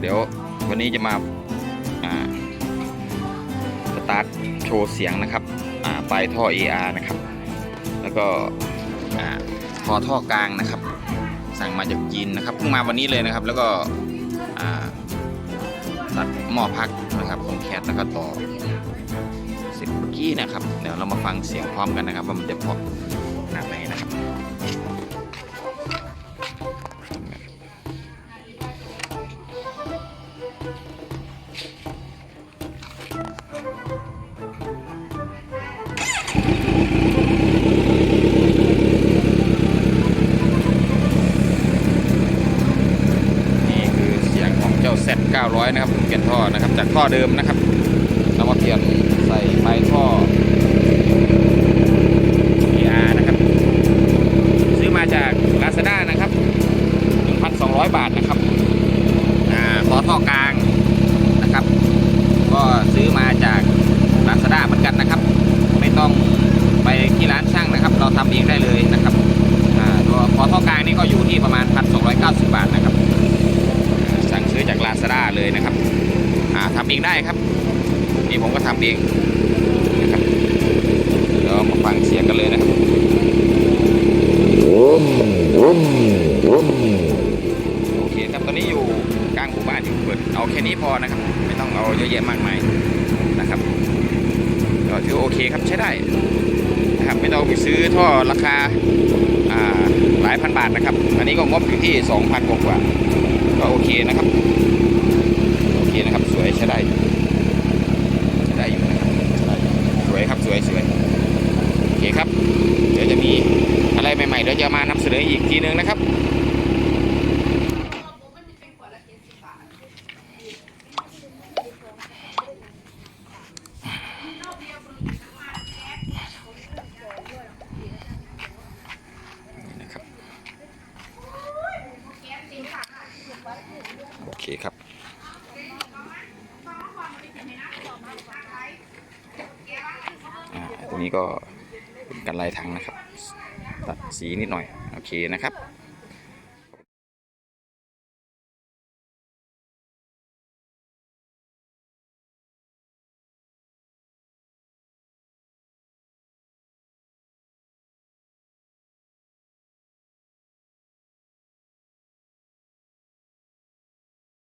เดี๋ยววันนี้จะมาสตาร์ทโชว์เสียงนะครับปลายท่อ AR นะครับ แล้วก็คอท่อกลางนะครับ สั่งมาจากจีนนะครับเพิ่งมาวันนี้เลยนะครับ แล้วก็ตัดหม้อพักนะครับของแคทแล้วก็ต่อเสร็จเมื่อกี้นะครับ เดี๋ยวเรามาฟังเสียงพร้อมกันนะครับ ว่ามันจะพราะขนาไหนนะครับ Z 900 นะครับเปลี่ยนท่อนะครับ จากท่อเดิมนะครับเรามาเปลี่ยนใส่ปลายท่อ ER นะครับ ซื้อมาจาก Lazada นะครับ 1,200 บาทนะครับอ่าขอท่อกลางนะครับ ก็ซื้อมาจาก Lazada เหมือนกันนะครับ ไม่ต้องไปที่ร้านช่างนะครับ เราทำเองได้เลยนะครับอ่าตัวขอท่อกลางนี่ก็อยู่ที่ประมาณ 1,290 บาทนะครับ สั่งซื้อจาก Lazada เลยนะครับอ่าทำเองได้ครับนี่ผมก็ทำเองนะครับเดี๋ยวมาฟังเสียงกันเลยนะครับโอเคครับตอนนี้อยู่กลางหมู่บ้านอยู่เปิดเอาแค่นี้พอนะครับ ไม่ต้องเอาเยอะแยะมากมายนะครับก็ถือว่าโอเคครับใช้ได้นะครับไม่ต้องไปซื้อท่อราคาอ่าหลายพันบาทนะครับ อันนี้ก็งบอยู่ที่ 2,000กว่าๆก็โอเคนะครับ โอเคนะครับ สวยใช้ได้ใช้ได้อยู่นะครับใช้ได้สวยครับสวยสวยโอเคครับ เดี๋ยวจะมีอะไรใหม่ๆเดี๋ยวจะมานำเสนออีกทีนึงนะครับโอเคครับ ตรงนี้ก็เป็นกันลายทางนะครับ ตัดสีนิดหน่อย โอเคนะครับ